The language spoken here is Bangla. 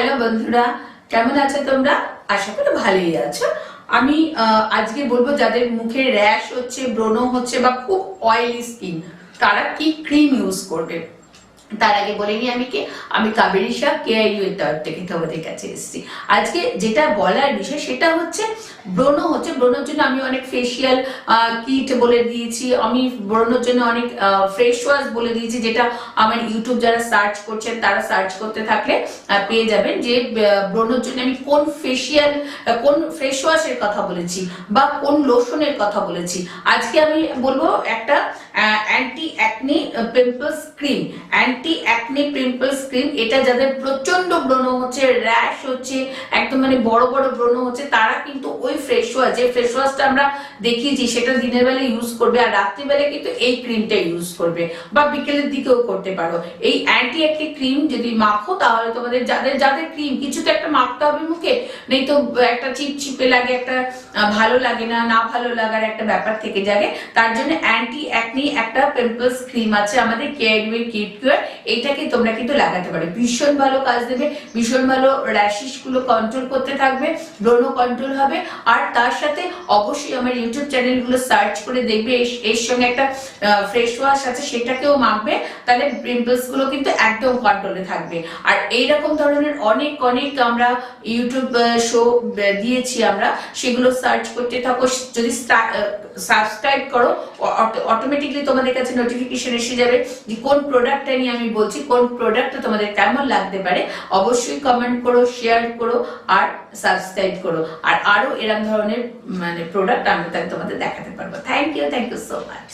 হ্যালো বন্ধুরা, কেমন আছো তোমরা? আশা করি ভালোই আছো। আমি আজকে বলব যাদের মুখে র্যাশ হচ্ছে, ব্রণ হচ্ছে বা খুব অয়েলি স্কিন তারা কি ক্রিম ইউজ করবে? তার আগে বলে নিই আমি কি? আমি কাবেরিশা কেআইইউ এর তরফ থেকে তোমাদের কাছে এসেছি। আজকে যেটা বলার বিষয়, সেটা হচ্ছে ব্রণ হচ্ছে, ব্রণের জন্য আমি অনেক ফেসিয়াল কিট বলে দিয়েছি। আমি ব্রণের জন্য অনেক ফ্রেশ ওয়াশ বলে দিয়েছি, যেটা আমার ইউটিউব যারা সার্চ করছেন, তারা সার্চ করতে থাকলে পেয়ে যাবেন যে ব্রণের জন্য আমি কোন ফেসিয়াল কোন ফ্রেশ ওয়াশের কথা বলেছি বা কোন লোশনের কথা বলেছি। আজকে আমি বলব একটা acne pimples cream anti acne pimples cream এটা যাদের প্রচণ্ড ব্রণ হচ্ছে র্যাশ হচ্ছে, একদম মানে বড় বড় ব্রণ হচ্ছে, তারা কিন্তু ওই ফ্রেশ ওয়াশ যে ফ্রেশ ওয়াশটা আমরা দেখিয়েছি, সেটা দিনের বেলা ইউজ করবে, আর রাত্রিবেলা কিন্তু এই ক্রিমটা ইউজ করবে, বা বিকেলের দিকেও করতে পারো। এই অ্যান্টি অ্যাকনি ক্রিম যদি মাখো, তাহলে তোমাদের যাদের যাদের ক্রিম কিছু তো একটা মাখতে হবে মুখে, নেই তো একটা চিপ চিপে লাগে, একটা ভালো লাগে না না ভালো লাগার একটা ব্যাপার থেকে যাবে, তার জন্য অ্যান্টি অ্যাকনি একটা পিম্পলস ক্রিম আছে, আমাদের কেয়ারওয়ে কিট কিউর এইটাকে তোমরা কিন্তু লাগাতে পারো। ভীষণ ভালো কাজ দেবে, ভীষণ ভালো র্যাশিসগুলো কন্ট্রোল করতে থাকবে, ব্রণ কন্ট্রোল হবে, আর তার সাথে অবশ্যই আমার ইউটিউব চ্যানেলগুলো সার্চ করে দেখবে এর সঙ্গে একটা ফ্রেশ ওয়াশ আছে, সেটাকেও মাখবে, তাহলে পিম্পলসগুলো কিন্তু একদম কন্ট্রোলে থাকবে। আর এইরকম ধরনের অনেক অনেক আমরা ইউটিউব শো দিয়েছি আমরা, সেগুলো সার্চ করতে থাকো, যদি সাবস্ক্রাইব করো অটোমেটিকলি তোমাদের কাছে নোটিফিকেশন এসে যাবে। যে কোন প্রোডাক্টটা নিয়ে আমি বলছি, কোন প্রোডাক্টটা তোমাদের কেমন লাগতে পারে, অবশ্যই কমেন্ট করো শেয়ার করো আর সাবস্ক্রাইব করো। আর আরও এরম ধরনের মানে প্রোডাক্ট আমি তাহলে তোমাদের দেখাতে পারব। Thank you thank you so much